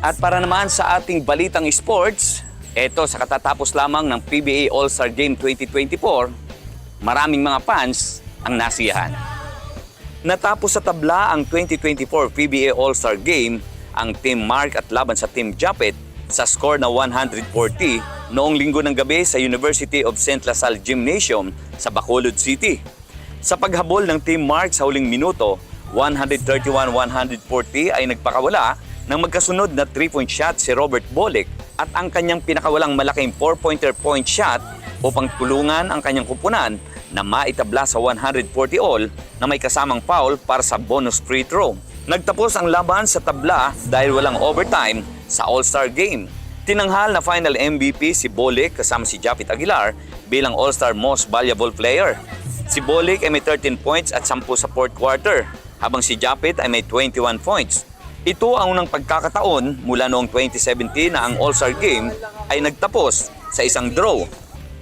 At para naman sa ating balitang sports, eto sa katatapos lamang ng PBA All-Star Game 2024, maraming mga fans ang nasiyahan. Natapos sa tabla ang 2024 PBA All-Star Game ang Team Mark at laban sa Team Japet sa score na 140 noong linggo ng gabi sa University of St. Lasal Gymnasium sa Bacolod City. Sa paghabol ng Team Mark sa huling minuto, 131-140 ay nagpakawala ng magkasunod na 3-point shot si Robert Bolick at ang kanyang pinakawalang malaking 4-pointer point shot upang tulungan ang kanyang kupunan na maitabla sa 140 all na may kasamang foul para sa bonus free throw. Nagtapos ang laban sa tabla dahil walang overtime sa All-Star Game. Tinanghal na final MVP si Bolick kasama si Japit Aguilar bilang All-Star Most Valuable Player. Si Bolick ay may 13 points at 10 sa fourth quarter, habang si Japit ay may 21 points. Ito ang unang pagkakataon mula noong 2017 na ang All-Star Game ay nagtapos sa isang draw.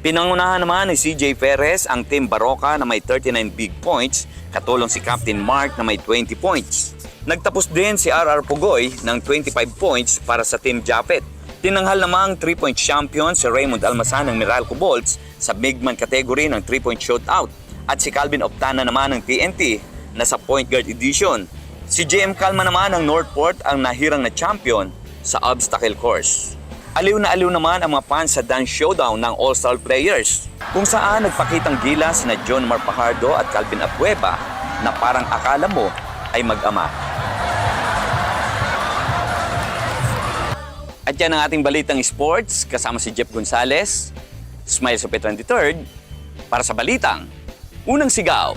Pinangunahan naman ni CJ Perez ang Team Baroka na may 39 big points, katulong si Captain Mark na may 20 points. Nagtapos din si RR Pugoy ng 25 points para sa Team Japet. Tinanghal namang 3-point champion si Raymond Almasan ng Meralco Bolts sa big man category ng 3-point shootout at si Calvin Optana naman ng TNT na sa point guard edition. Si JM Calma naman ng Northport ang nahirang na champion sa obstacle course. Aliw na aliw naman ang mga fans sa dance showdown ng All-Star players kung saan nagpakitang gilas na John Mar Pajardo at Calvin Abueva na parang akala mo ay mag-ama. At yan ang ating balitang sports kasama si Jeff Gonzalez, Smile sa 23rd, para sa balitang Unang Sigaw